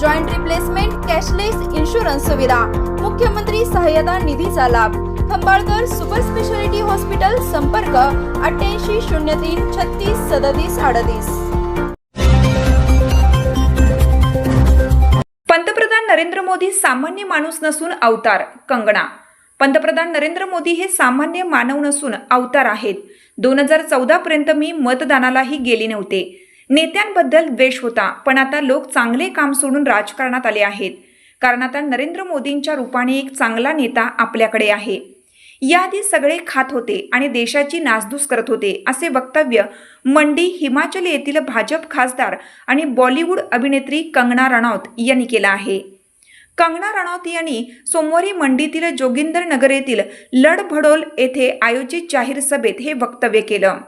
joint replacement cashless insurance सुविधा मुख्यमंत्री सहाय्यता निधीचा लाभ. खंबाळकर सुपर स्पेशालिटी हॉस्पिटल संपर्क अठ्ठ्याऐंशी शून्य तीन छत्तीस सदतीस अडतीस. पंतप्रधान नरेंद्र मोदी सामान्य माणूस नसून अवतार कंगना. पंतप्रधान नरेंद्र मोदी हे सामान्य मानव नसून अवतार आहेत. दोन हजार चौदा पर्यंत मी मतदानालाही गेले नव्हते. नेत्यांबद्दल द्वेष होता पण आता लोक चांगले काम सोडून राजकारणात आले आहेत. कारण आता नरेंद्र मोदींच्या रूपाने एक चांगला नेता आपल्याकडे आहे. याआधी सगळे खात होते आणि देशाची नासधूस करत होते असे वक्तव्य मंडी हिमाचल येथील भाजप खासदार आणि बॉलिवूड अभिनेत्री कंगना रनौत यांनी केलं आहे. कंगना रनौत यांनी सोमवारी मंडीतील जोगिंदर नगर येथील लडभडोल येथे आयोजित जाहीर सभेत हे वक्तव्य केलं.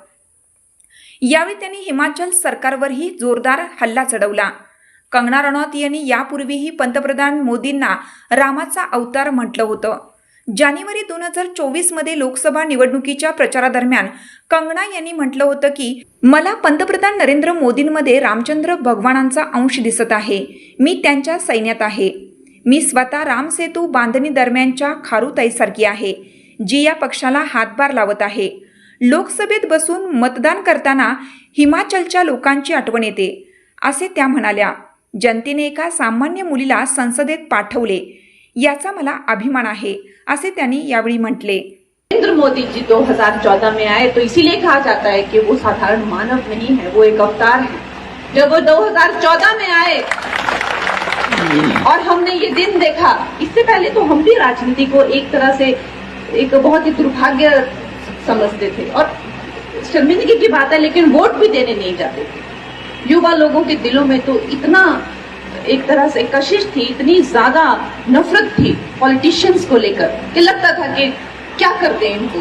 यावेळी त्यांनी हिमाचल सरकारवरही जोरदार हल्ला चढवला. कंगना रनौत यांनी यापूर्वीही पंतप्रधान मोदींना रामाचा अवतार म्हटलं होतं. जानेवारी दोन हजार चोवीसमध्ये लोकसभा निवडणुकीच्या प्रचारादरम्यान कंगना यांनी म्हटलं होतं की मला पंतप्रधान नरेंद्र मोदींमध्ये रामचंद्र भगवानांचा अंश दिसत आहे. मी त्यांच्या सैन्यात आहे. मी स्वतः रामसेतू बांधणी दरम्यानच्या खारुताईसारखी आहे जी या पक्षाला हातभार लावत आहे. लोकसभेत बसून मतदान करताना हिमाचलच्या लोकांची आठवण येते. असे त्या म्हणाल्या. जनतेने एका सामान्य मुलीला संसदेत पाठवले. याचा मला अभिमान आहे असे त्यांनी यावेळी म्हटले. नरेंद्र मोदी जी 2014 में आए तो इसीलिए कहा जाता है कि वो साधारण मानव नहीं है वो एक अवतार है। जब वो 2014 में आए और हमने ये दिन देखा इससे पहले तो हम भी राजनीति को एक तरह से एक बहुत ही दुर्भाग्य समझते थे। और शर्मिंदगी की बात है, लेकिन वोट भी देने नहीं जाते थे। युवा लोगों के दिलों में तो इतना एक तरह से कशिश थी, इतनी ज़्यादा नफरत थी पॉलिटिशियंस को लेकर, कि लगता था कि क्या करते हैं इनको।